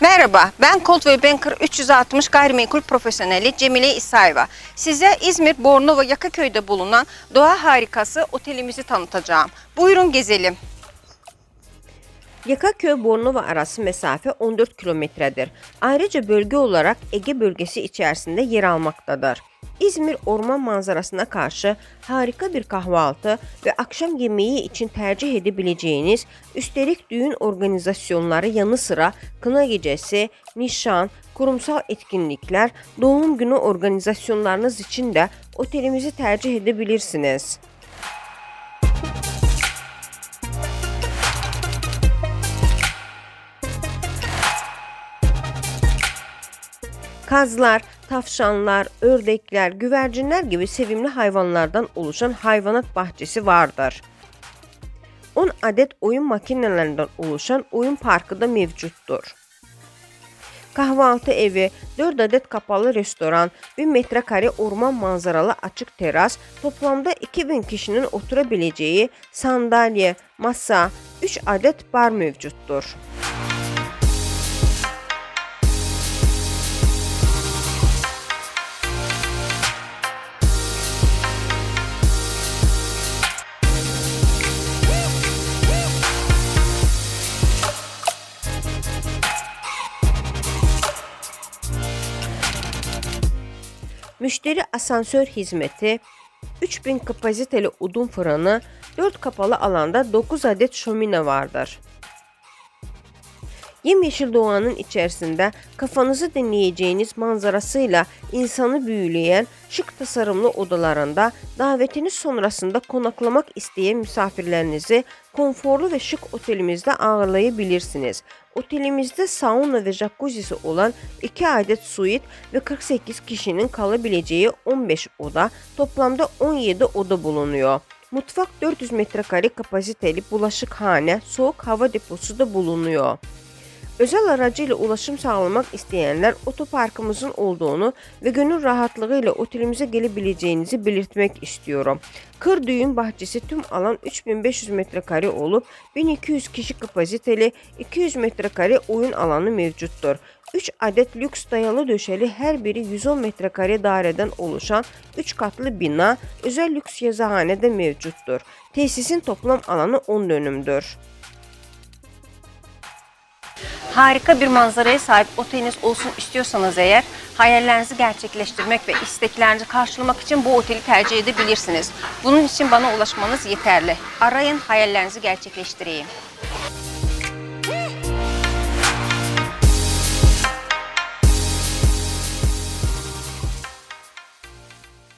Merhaba, ben Coldwell Banker 360 gayrimenkul profesyoneli Cemile İsayeva. Size İzmir, Bornova, Yakaköy'de bulunan doğa harikası otelimizi tanıtacağım. Buyurun gezelim. Yakaköy Bornova arası mesafe 14 kilometredir. Ayrıca bölge olarak Ege bölgesi içerisinde yer almaktadır. İzmir orman manzarasına karşı harika bir kahvaltı ve akşam yemeği için tercih edebileceğiniz, üstelik düğün organizasyonları yanı sıra kına gecesi, nişan, kurumsal etkinlikler, doğum günü organizasyonlarınız için de otelimizi tercih edebilirsiniz. Kazlar, tavşanlar, ördekler, güvercinler gibi sevimli hayvanlardan oluşan hayvanat bahçesi vardır. 10 adet oyun makinelerinden oluşan oyun parkı da mevcuttur. Kahvaltı evi, 4 adet kapalı restoran, 1000 metrekare orman manzaralı açık teras, toplamda 2000 kişinin oturabileceği sandalye, masa, 3 adet bar mevcuttur. Müşteri asansör hizmeti, 3000 kapasiteli odun fırını, 4 kapalı alanda 9 adet şömine vardır. Yemyeşil doğanın içerisinde kafanızı dinleyeceğiniz manzarasıyla insanı büyüleyen şık tasarımlı odalarında davetiniz sonrasında konaklamak isteyen misafirlerinizi konforlu ve şık otelimizde ağırlayabilirsiniz. Otelimizde sauna ve jacuzzi'si olan 2 adet suite ve 48 kişinin kalabileceği 15 oda, toplamda 17 oda bulunuyor. Mutfak 400 metrekare kapasiteli bulaşıkhane, soğuk hava deposu da bulunuyor. Özel aracıyla ulaşım sağlamak isteyenler otoparkımızın olduğunu ve gönül rahatlığıyla otelimize gelebileceğinizi belirtmek istiyorum. Kır düğün bahçesi tüm alan 3500 metrekare olup 1200 kişi kapasiteli 200 metrekare oyun alanı mevcuttur. 3 adet lüks dayalı döşeli her biri 110 metrekare daireden oluşan 3 katlı bina özel lüks yazıhane de mevcuttur. Tesisin toplam alanı 10 dönümdür. Harika bir manzaraya sahip oteliniz olsun istiyorsanız eğer hayallerinizi gerçekleştirmek ve isteklerinizi karşılamak için bu oteli tercih edebilirsiniz. Bunun için bana ulaşmanız yeterli. Arayın hayallerinizi gerçekleştireyim.